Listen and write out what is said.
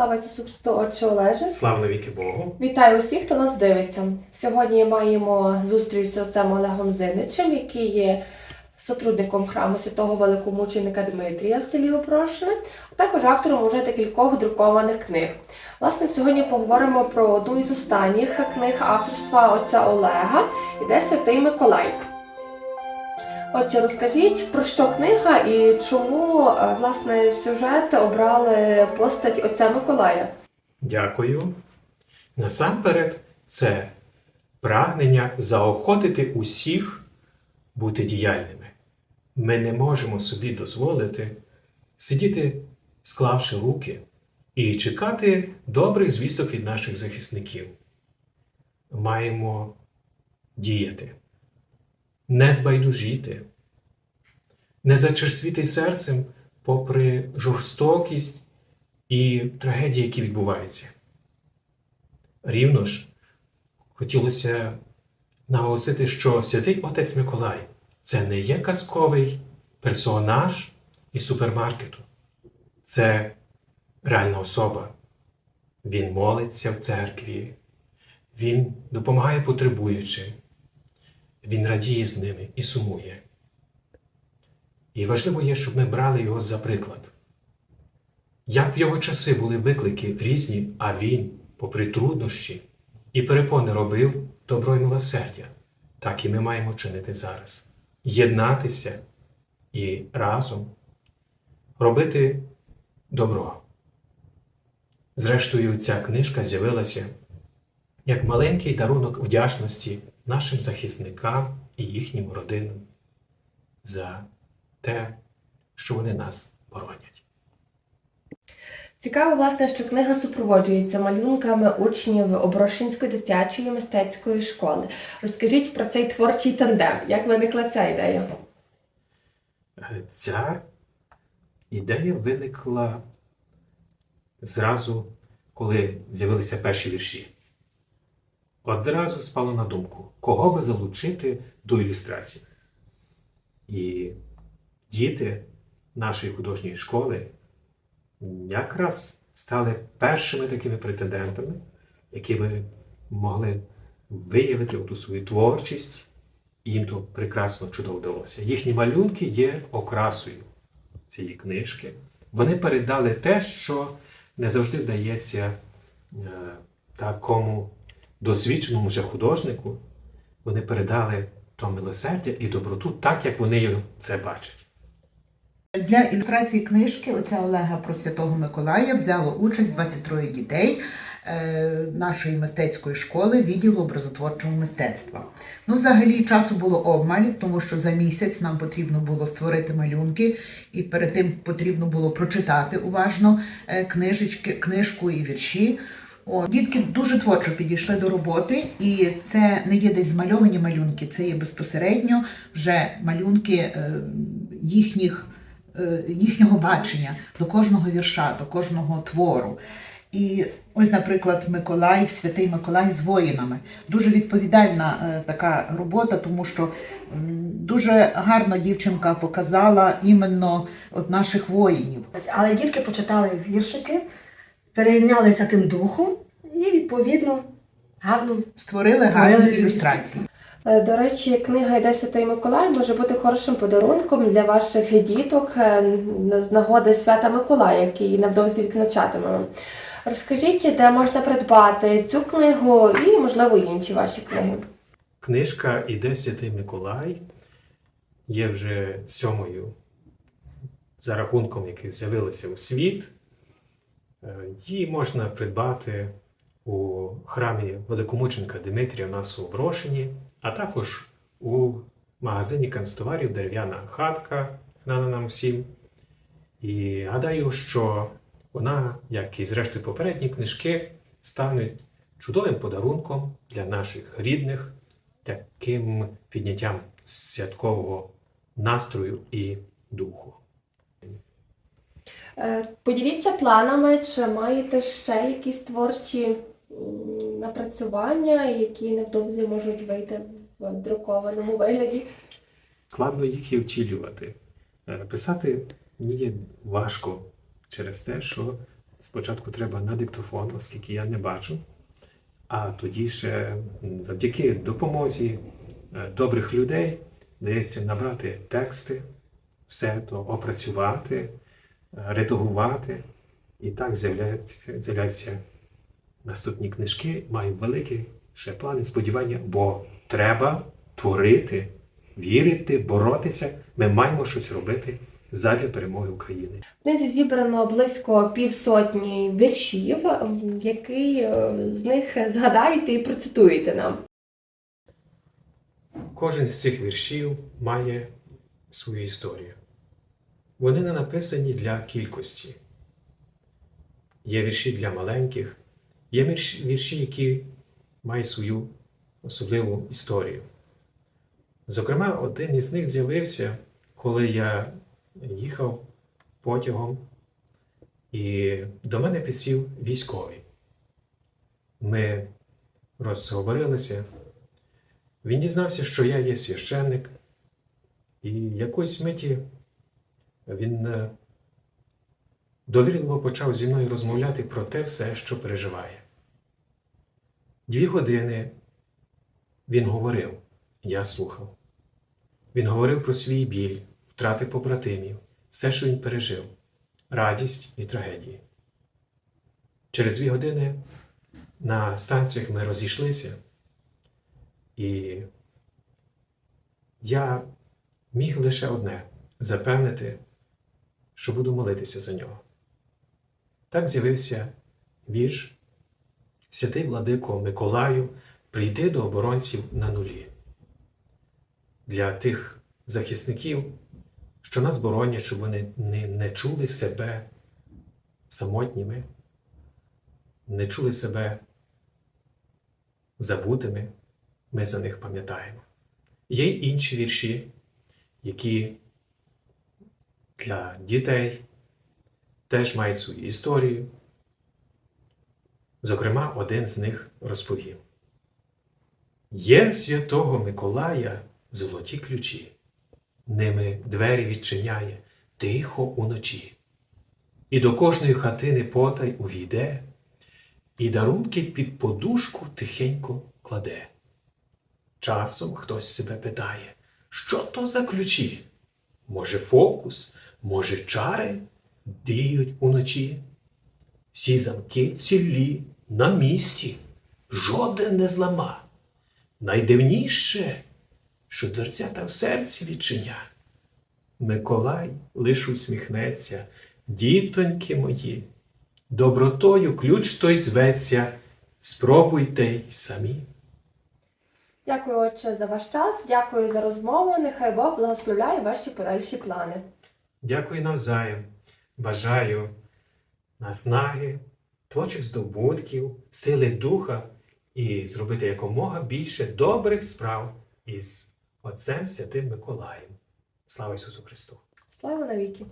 Слава Ісусу Христу, Отче Олеже. Слава навіки Богу! Вітаю усіх, хто нас дивиться. Сьогодні маємо зустріч з отцем Олегом Зиничем, який є сотрудником храму святого великомученика Дмитрія в селі Опрошне, а також автором уже декількох друкованих книг. Власне, сьогодні поговоримо про одну із останніх книг авторства отця Олега, іде Святий Миколай. Отже, розкажіть про що книга і чому е, власне сюжет обрали постать отця Миколая? Дякую. Насамперед, це прагнення заохотити усіх бути діяльними. Ми не можемо собі дозволити сидіти, склавши руки, і чекати добрих звісток від наших захисників. Маємо діяти, не збайдужіти, не зачерствіти серцем попри жорстокість і трагедії, які відбуваються. Рівно ж хотілося наголосити, що святий отець Миколай це не є казковий персонаж із супермаркету, це реальна особа. Він молиться в церкві, він допомагає потребуючим, він радіє з ними і сумує. І важливо є, щоб ми брали його за приклад. Як в його часи були виклики різні, а він, попри труднощі і перепони робив добро й милосердя, так і ми маємо чинити зараз. Єднатися і разом робити добро. Зрештою, ця книжка з'явилася як маленький дарунок вдячності нашим захисникам і їхнім родинам за те, що вони нас боронять. Цікаво, власне, що книга супроводжується малюнками учнів Оброшинської дитячої мистецької школи. Розкажіть про цей творчий тандем. Як виникла ця ідея? Е, Ця ідея виникла зразу, коли з'явилися перші вірші. Одразу спало на думку, кого би залучити до ілюстрації. І діти нашої художньої школи якраз стали першими такими претендентами, які би могли виявити ту свою творчість, і їм то прекрасно чудово вдалося. Їхні малюнки є окрасою цієї книжки. Вони передали те, що не завжди вдається е, такому досвідченому вже художнику. Вони передали то милосердя і доброту так, як вони це бачать. Для ілюстрації книжки отця Олега про Святого Миколая взяло участь 23 дітей е, нашої мистецької школи відділу образотворчого мистецтва. Ну, взагалі, часу було обмаль, тому що за місяць нам потрібно було створити малюнки, і перед тим потрібно було прочитати уважно е, книжечки, книжку і вірші. О, дітки дуже творчо підійшли до роботи, і це не є десь змальовані малюнки, це є безпосередньо вже малюнки е, їхніх е, їхнього бачення до кожного вірша, до кожного твору. І ось, наприклад, Миколай, святий Миколай з воїнами. Дуже відповідальна е, така робота, тому що дуже гарно дівчинка показала іменно от наших воїнів. Але дітки почитали віршики, перейнялися тим духом і, відповідно, гарно Створили Створили гарні ілюстрації. Е, До речі, книга «Іде Святий Миколай може бути хорошим подарунком для ваших діток е, з нагоди свята Миколая, який невдовзі відзначатимемо. Розкажіть, де можна придбати цю книгу і, можливо, інші ваші книги. Книжка Іде Святий Миколай є вже сьомою за рахунком, яких з'явилися у світ. Е, Її можна придбати у храмі Великомученка Дмитрія у нас а також у магазині канцтоварів Дерев'яна хатка, знана нам всім. І гадаю, що вона, як і зрештою попередні книжки, стане чудовим подарунком для наших рідних, таким підняттям святкового настрою і духу. Е, Поділіться планами, чи маєте ще якісь творчі напрацювання, які невдовзі можуть вийти в друкованому вигляді. Складно їх і втілювати. Е, Писати мені важко через те, що спочатку треба на диктофон, оскільки я не бачу. А тоді ще завдяки допомозі е, добрих людей дається набрати тексти, все то опрацювати, редагувати. І так з'являються, з'являються наступні книжки. Маю великі ще плани, сподівання, бо треба творити, вірити, боротися. Ми маємо щось робити задля перемоги України. В книзі зібрано близько півсотні віршів, який е, з них згадаєте і процитуєте нам. Кожен з цих віршів має свою історію. Вони не написані для кількості. Є вірші для маленьких, є вірші, які мають свою особливу історію. Зокрема, один із них з'явився, коли я їхав потягом, і до мене підсів військовий. Ми розговорилися. Він дізнався, що я є священник, і якоїсь миті він е, довірливо почав зі мною розмовляти про те все, що переживає. Дві години він говорив, я слухав. Він говорив про свій біль, втрати побратимів, все, що він пережив, радість і трагедії. Через дві години на станціях ми розійшлися. І я міг лише одне запевнити, що буду молитися за нього. Так з'явився вірш Святий Владико Миколаю, прийди до оборонців на нулі. Для тих захисників, що нас боронять, щоб вони не, не чули себе самотніми, не чули себе забутими ми за них пам'ятаємо. Є й інші вірші, які для дітей теж мають свою історію. Зокрема, один з них розповів: Є в святого Миколая золоті ключі, ними двері відчиняє тихо уночі, і до кожної хатини потай увійде, і дарунки під подушку тихенько кладе. Часом хтось себе питає, що то за ключі? Може, фокус, може, чари діють уночі? Всі замки цілі на місці, жоден не злама. Найдивніше, що дверцята в серці відчиня. Миколай лиш усміхнеться, дітоньки мої, добротою ключ той зветься, спробуйте й самі. Дякую, отче, за ваш час. Дякую за розмову. Нехай Бог благословляє ваші подальші плани. Дякую навзаєм. Бажаю наснаги, творчих здобутків, сили духа і зробити якомога більше добрих справ із Отцем Святим Миколаєм. Слава Ісусу Христу! Слава навіки!